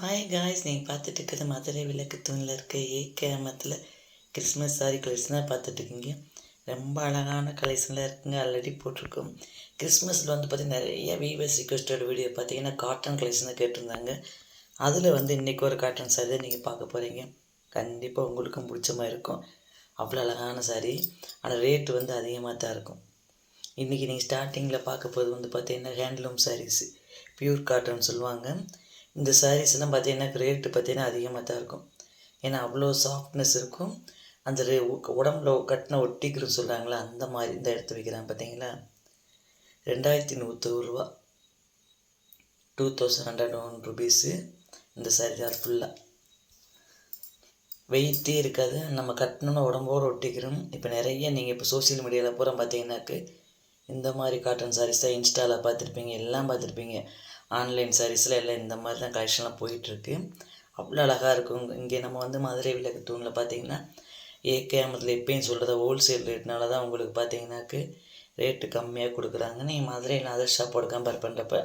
Hi guys நீங்கள் பார்த்துட்டு இருக்கிறது மதுரை விளக்கு தூணில் இருக்க ஏகேமத்தில் கிறிஸ்மஸ் சாரி கலெக்ஷன் தான் பார்த்துட்ருக்கீங்க ரொம்ப அழகான கலெக்ஷன்லாம் இருக்குங்க. ஆல்ரெடி போட்டிருக்கோம். கிறிஸ்மஸில் வந்து பார்த்திங்கன்னா நிறைய வீவர்ஸ் ரிக்வஸ்டட் வீடியோ பார்த்தீங்கன்னா காட்டன் கலெக்ஷன் கேட்டிருந்தாங்க. அதில் வந்து இன்றைக்கி ஒரு காட்டன் சாரி தான் நீங்கள் பார்க்க போகிறீங்க கண்டிப்பாக உங்களுக்கும் பிடிச்ச மாதிரி இருக்கும். அவ்வளோ அழகான சாரி ஆனால் ரேட்டு வந்து அதிகமாக தான் இருக்கும். இன்றைக்கி நீங்கள் ஸ்டார்டிங்கில் பார்க்க போகிறது வந்து பார்த்திங்கன்னா ஹேண்ட்லூம் சாரீஸு ப்யூர் காட்டன் சொல்லுவாங்க. இந்த சாரீஸ்லாம் பார்த்தீங்கன்னா ரேட்டு பார்த்தீங்கன்னா அதிகமாக தான் இருக்கும். ஏன்னா அவ்வளோ சாஃப்ட்னஸ் இருக்கும். அந்த ரே உடம்புல கட்டின ஒட்டிக்கிறோம் சொல்கிறாங்களா அந்த மாதிரி இந்த எடுத்து வைக்கிறாங்க பார்த்தீங்களா ரெண்டாயிரத்தி நூற்றொரு ரூபா two thousand hundred one rupees இந்த சாரீ தான் ஃபுல்லாக வெயிட்டே இருக்காது. நம்ம கட்டணும்னு உடம்போடு ஒட்டிக்கிறோம் இப்போ நிறைய நீங்கள் இப்போ சோசியல் மீடியாவில் பூரா பார்த்தீங்கன்னாக்கு இந்த மாதிரி காட்டன் சாரீஸ் தான் இன்ஸ்டாவில் பார்த்துருப்பீங்க எல்லாம் பார்த்துருப்பீங்க. ஆன்லைன் சாரீஸில் எல்லாம் இந்த மாதிரி தான் கலெக்ஷன்லாம் போயிட்டுருக்கு. அவ்வளோ அழகாக இருக்கும் இங்கே நம்ம வந்து மதுரை விளக்கு தூணில் பார்த்தீங்கன்னா ஏகேமத்தில் எப்பயும் சொல்கிறத ஹோல்சேல் ரேட்னால தான் உங்களுக்கு பார்த்தீங்கன்னாக்கு ரேட்டு கம்மியாக கொடுக்குறாங்க. நீங்கள் மதுரையில் அதர் ஷாப்போட கம்பேர் பண்ணுறப்ப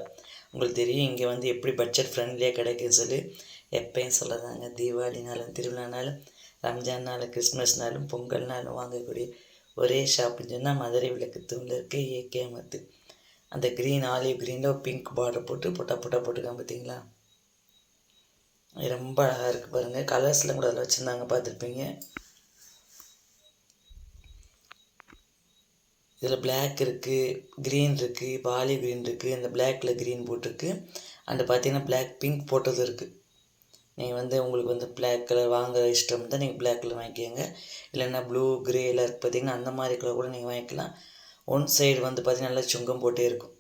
உங்களுக்கு தெரியும் இங்கே வந்து எப்படி பட்ஜெட் ஃப்ரெண்ட்லியாக கிடைக்குன்னு சொல்லி எப்பயும் சொல்லதாங்க தீபாவளினாலும் திருவிழானாலும் ரம்ஜான்னாலும் கிறிஸ்மஸ்னாலும் பொங்கல்னாலும் வாங்கக்கூடிய ஒரே ஷாப்புன்னு சொன்னால் மதுரை விளக்கு தூணில் இருக்க ஏகேமத்து அந்த க்ரீன் ஆலிவ் க்ரீனில் பிங்க் பார்டர் போட்டு பொட்டா பொட்டா போட்டுக்கான் பார்த்தீங்களா ரொம்ப அழகாக இருக்குது பாருங்கள் கலர்ஸ்லாம் கூட அதில் வச்சுருந்தாங்க பார்த்துருப்பீங்க இதில் பிளாக் இருக்குது க்ரீன் இருக்குது பாலி க்ரீன் இருக்குது அந்த பிளாக்கில் க்ரீன் போட்டிருக்கு. அண்டு பார்த்தீங்கன்னா பிளாக் பிங்க் போட்டது இருக்குது நீங்கள் வந்து உங்களுக்கு வந்து பிளாக் கலர் வாங்குற இஷ்டம் தான் நீங்கள் பிளாக் கலர் வாங்கிக்கோங்க. இல்லைன்னா ப்ளூ க்ரேயில் இருக்குது பார்த்தீங்கன்னா அந்த மாதிரி கலர் கூட நீங்கள் வாங்கிக்கலாம். ஒன் சைடு வந்து பார்த்திங்கன்னா நல்லா சுங்கம் போட்டே இருக்கும்.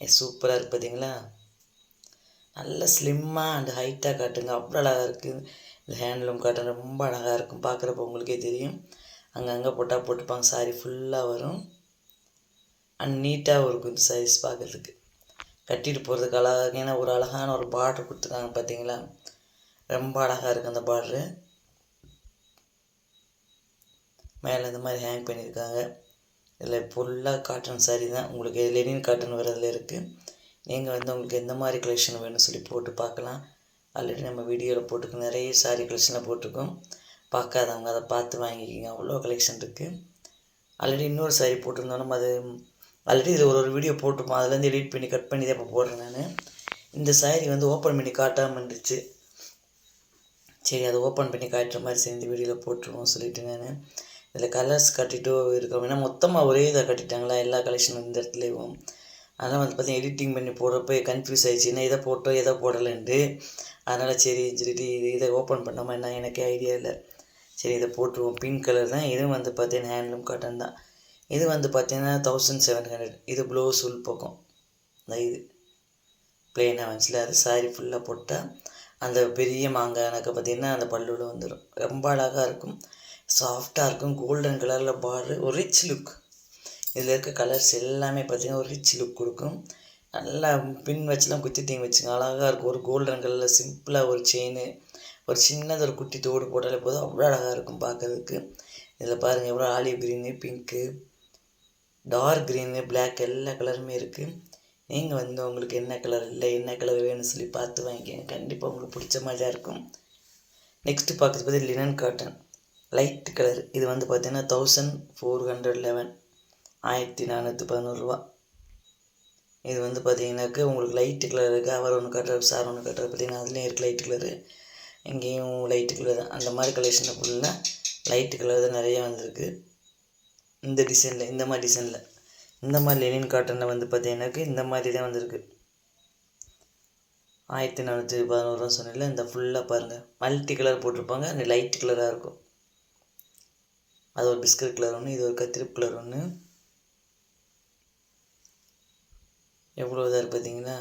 சூப்பராக இருக்குது பார்த்தீங்களா நல்ல ஸ்லிம்மாக அண்ட் ஹைட்டாக காட்டுங்க. அவ்வளோ அழகாக இருக்குது இந்த ஹேண்ட்லூம் காட்டன் ரொம்ப அழகாக இருக்கும். பார்க்குறப்ப உங்களுக்கே தெரியும். அங்கங்கே போட்டால் போட்டுப்பாங்க. சாரி ஃபுல்லாக வரும். அண்ட் நீட்டாகவும் இருக்கும் இந்த சாரீஸ் பார்க்குறதுக்கு கட்டிட்டு போகிறதுக்கு அழகாக ஏன்னா ஒரு அழகான ஒரு பார்டர் கொடுத்துருக்காங்க பார்த்தீங்களா ரொம்ப அழகாக இருக்குது அந்த பார்டரு மேலே இந்த மாதிரி ஹேங் பண்ணியிருக்காங்க இதில் ஃபுல்லாக காட்டன் சாரீ தான். உங்களுக்கு லெனின் காட்டன் வரதில் இருக்குது நீங்கள் வந்து உங்களுக்கு எந்த மாதிரி கலெக்ஷன் வேணும்னு சொல்லி போட்டு பார்க்கலாம். ஆல்ரெடி நம்ம வீடியோவில் போட்டுருக்கோம் நிறைய சாரீ கலெக்ஷனில் போட்டிருக்கோம். பார்க்காதவங்க அதை பார்த்து வாங்கிக்கிங்க. அவ்வளோ கலெக்ஷன் இருக்குது ஆல்ரெடி இன்னொரு சாரீ போட்டிருந்தோம். நம்ம அது ஆல்ரெடி இதில் ஒரு ஒரு வீடியோ போட்டிருப்போம். அதுலேருந்து எடிட் பண்ணி கட் பண்ணி தான் இப்போ போடுறேன் நான். இந்த சாரீ வந்து ஓப்பன் பண்ணி காட்டாமல் இருந்துச்சு. சரி அதை ஓப்பன் பண்ணி காட்டுற மாதிரி சேர்ந்து வீடியோவில் போட்டுருவோம் சொல்லிட்டு நான். இதில் கலர்ஸ் கட்டிட்டு இருக்கிறோம் ஏன்னா மொத்தமாக ஒரே இதை கட்டிட்டாங்களா? எல்லா கலெக்ஷனும் இந்த இடத்துலையும். அதனால் வந்து பார்த்தீங்கன்னா எடிட்டிங் பண்ணி போடுறப்ப கன்ஃபியூஸ் ஆயிடுச்சு. என்ன இதை போட்டோம் எதை போடலைன்ட்டு. அதனால் சரி சொல்லிட்டு இது இதை ஓப்பன் பண்ணாமல் என்ன எனக்கே ஐடியா இல்லை. சரி இதை போட்டுருவோம். பிங்க் கலர் தான். இதுவும் வந்து பார்த்தீங்கன்னா ஹேண்ட்லூம் காட்டன் தான். இது வந்து பார்த்தீங்கன்னா தௌசண்ட் செவன் ஹண்ட்ரட் இது ப்ளவுஸ் உள் பக்கம். இந்த இது. பிளெயினாக வந்துச்சுல அது சாரி ஃபுல்லாக போட்டால் அந்த பெரிய மாங்காய் எனக்கு பார்த்திங்கன்னா அந்த பல்லுவில் வந்துடும் ரொம்ப அழகாக இருக்கும். சாஃப்டாக இருக்கும் கோல்டன் கலரில் பார்டரு ஒரு ரிச் லுக் இதில் இருக்க கலர்ஸ் எல்லாமே பார்த்திங்கன்னா ஒரு ரிச் லுக் கொடுக்கும். நல்லா பின் வச்சுலாம் குத்திட்டிங்க வச்சுங்க அழகாக இருக்கும். ஒரு கோல்டன் கலரில் சிம்பிளாக ஒரு செயின் ஒரு சின்னது ஒரு குட்டி தோடு போட்டாலே போதும் அவ்வளோ அழகாக இருக்கும் பார்க்குறதுக்கு இதில் பாருங்கள் எவ்வளோ olive green pink dark green black எல்லா கலருமே இருக்குது நீங்கள் வந்து உங்களுக்கு என்ன கலர் இல்லை என்ன கலர் வேணும்னு சொல்லி பார்த்து வாங்கிக்கோங்க. கண்டிப்பாக உங்களுக்கு பிடிச்ச மாதிரி தான் இருக்கும். நெக்ஸ்ட்டு பார்க்குறது பார்த்து லினன் காட்டன் லைட் கலர் இது வந்து பார்த்தீங்கன்னா தௌசண்ட் ஃபோர் ஹண்ட்ரட் லெவன் ஆயிரத்தி நானூற்றி பதினோருவா இது வந்து பார்த்தீங்கன்னாக்க உங்களுக்கு லைட்டு கலர் இருக்குது அவர் ஒன்று கட்டுற சார் ஒன்று கட்டுறது பார்த்தீங்கன்னா அதுலேயும் இருக்குது லைட்டு கலரு இங்கேயும் லைட்டு கலர் தான். அந்த மாதிரி கலெக்ஷனில் ஃபுல்லாக லைட்டு கலர் தான் நிறையா வந்திருக்கு. இந்த டிசைனில் இந்த மாதிரி டிசைனில் இந்த மாதிரி லெனின் காட்டனில் வந்து பார்த்தீங்கன்னாக்க இந்த மாதிரி தான் வந்திருக்கு. ஆயிரத்தி நானூற்றி பதினோருவா சொன்னல இந்த ஃபுல்லாக பாருங்கள் மல்டி கலர் போட்டிருப்பாங்க. அந்த லைட் கலராக இருக்கும். அது ஒரு பிஸ்கட் கலர் ஒன்று இது ஒரு கத்திரிப்பு கலர் ஒன்று எவ்வளோ இதாக இருக்குது பார்த்தீங்களா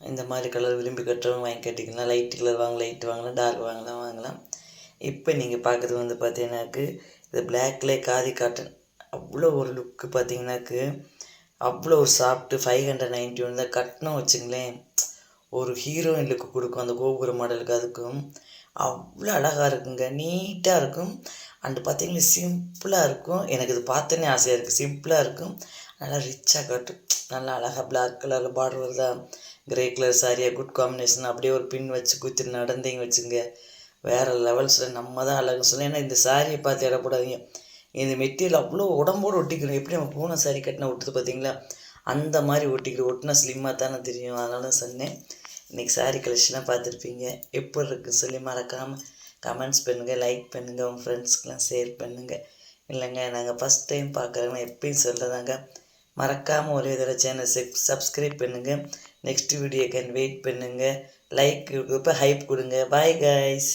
இந்த மாதிரி கலர் விரும்பி கட்டுறவங்க வாங்கி கட்டிக்கலாம் லைட் கலர் வாங்கலாம் லைட் வாங்கலாம் டார்க் வாங்கலாம் வாங்கலாம். இப்போ நீங்கள் பார்க்குறது வந்து பார்த்தீங்கன்னாக்கு இது பிளாக்லே காதி காட்டன் அவ்வளோ ஒரு லுக்கு பார்த்தீங்கன்னாக்கு அவ்வளோ ஒரு soft five hundred ninety one தான் கட்டினோம் வச்சுங்களேன். ஒரு ஹீரோயின் லுக்கு கொடுக்கும் அந்த கோபுர மாடலுக்கு அதுக்கும். அவ்வளோ அழகாக இருக்குங்க. நீட்டாக இருக்கும். அண்டு பார்த்திங்கன்னா சிம்பிளாக இருக்கும். எனக்கு இது பார்த்தோன்னே ஆசையாக இருக்குது சிம்பிளாக இருக்கும். நல்லா ரிச்சாக காட்டும் நல்லா அழகாக பிளாக் கலரில் பார்டர் வருதா? கிரே கலர் சாரியாக குட் காம்பினேஷன் அப்படியே ஒரு பின் வச்சு குத்தி நடந்தீங்க வச்சுங்க. வேறு லெவல்ஸில் நம்ம தான் அழகு சொல்லி. ஏன்னா இந்த சாரியை பார்த்து இடப்படாதீங்க. இந்த மெட்டீரியல் அவ்வளோ உடம்போடு ஒட்டிக்கணும். எப்படி நம்ம பூனை சாரி கட்டினா ஒட்டுது பார்த்தீங்களா? அந்த மாதிரி ஒட்டிக்கிறோம் ஒட்டினா ஸ்லிம்மாக தானே தெரியும். அதனால தான் சொன்னேன். இன்றைக்கி சாரி கலெக்ஷனாக பார்த்துருப்பீங்க. எப்படி இருக்குது சொல்லி மறக்காமல் கமெண்ட்ஸ் பண்ணுங்கள் லைக் பண்ணுங்கள் உங்கள் ஃப்ரெண்ட்ஸ்க்கெலாம் ஷேர் பண்ணுங்கள் இல்லைங்க நாங்கள் ஃபஸ்ட் டைம் பார்க்குறவங்க எப்பயும் சொல்கிறதாங்க மறக்காமல் ஒரே தடவை சேனல் செப் சப்ஸ்கிரைப் பண்ணுங்கள் நெக்ஸ்ட் வீடியோக்கு வெயிட் பண்ணுங்கள் லைக் இப்போ ஹைப் கொடுங்க பாய் கைஸ்